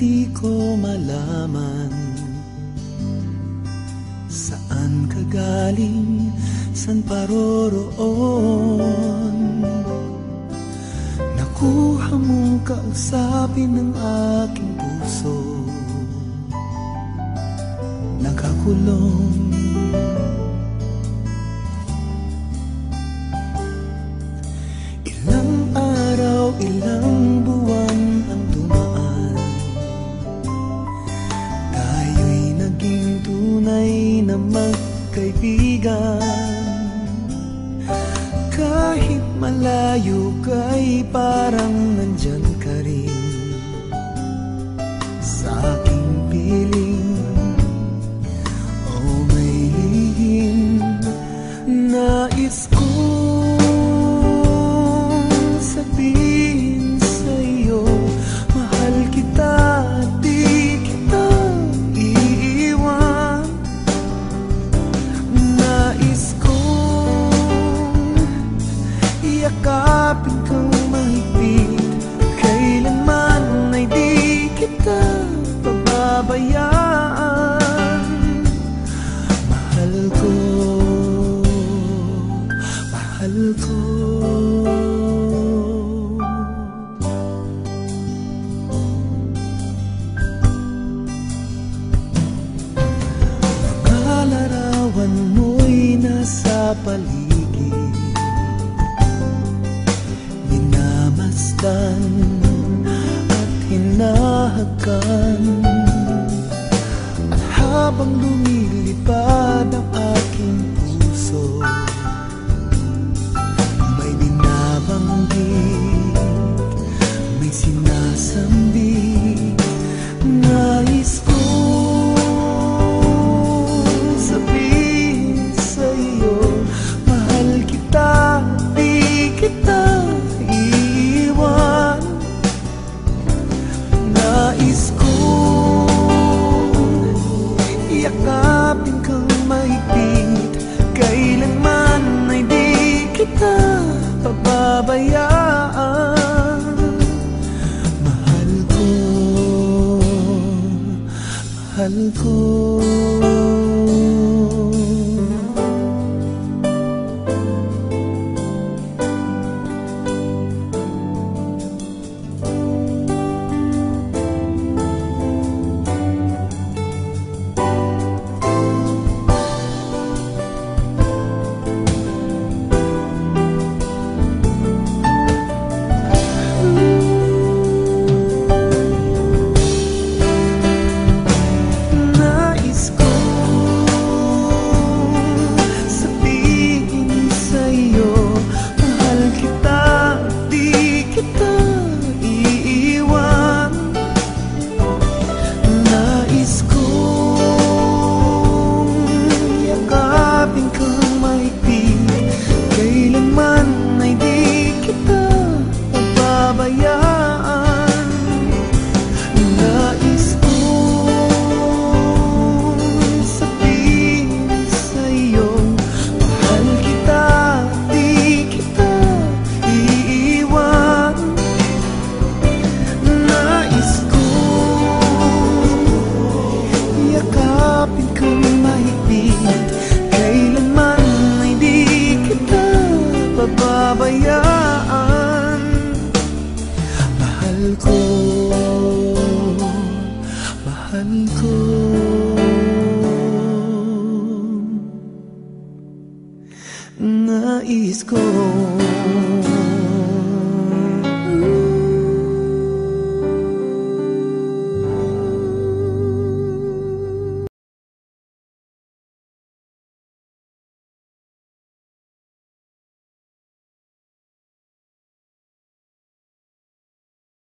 di ko malaman Saan ka galing, san paroroon Nakuha mong kausapin ng aking puso. Nakakulong. Ilang araw, ilang kaibigan. Kahit malayo kay parang nandiyan paligid. Minamasdan at hinahagkan. At habang lumilipad yakapin kang mahigpit. Kailanman ay di kita pababayaan. Mahal ko, mahal ko. gone. is gone.